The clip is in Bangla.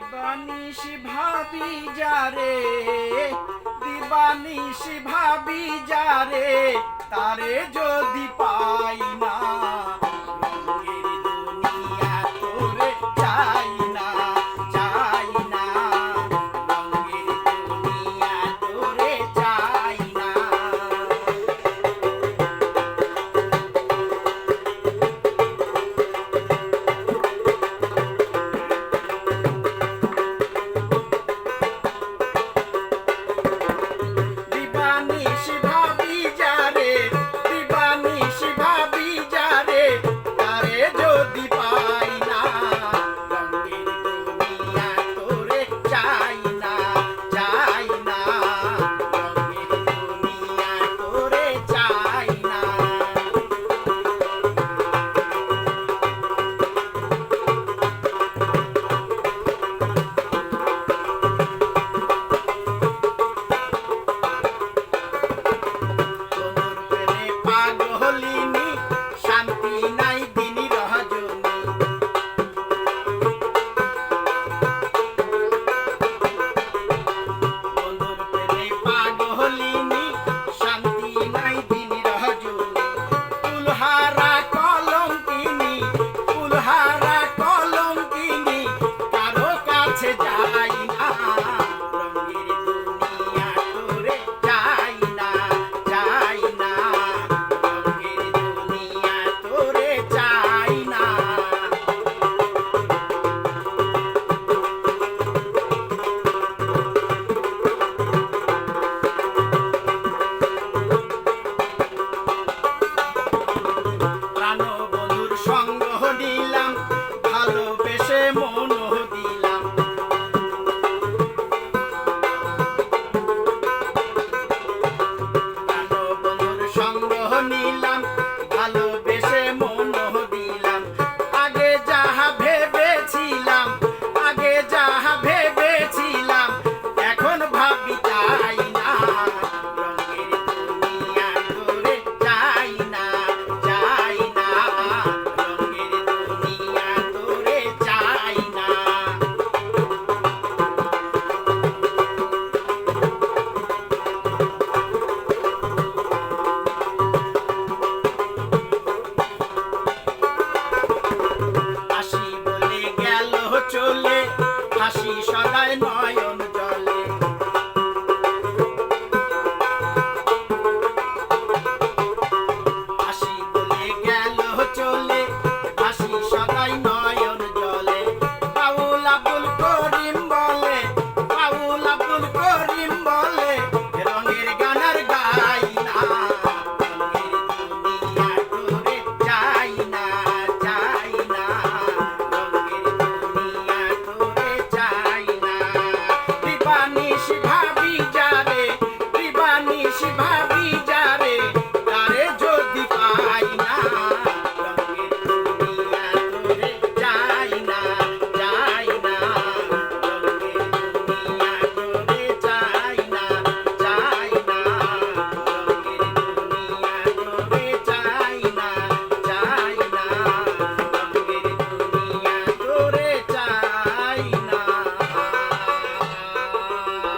দিবানিস ভাবি যারে দিবানিস ভাবি যারে তারে যদি পাই 你是 দিলাম ভালোবেসে মন দিলাম। আগে যাহা ভেবেছিলাম আগে যাহা চলে হাসি সদায় নয়।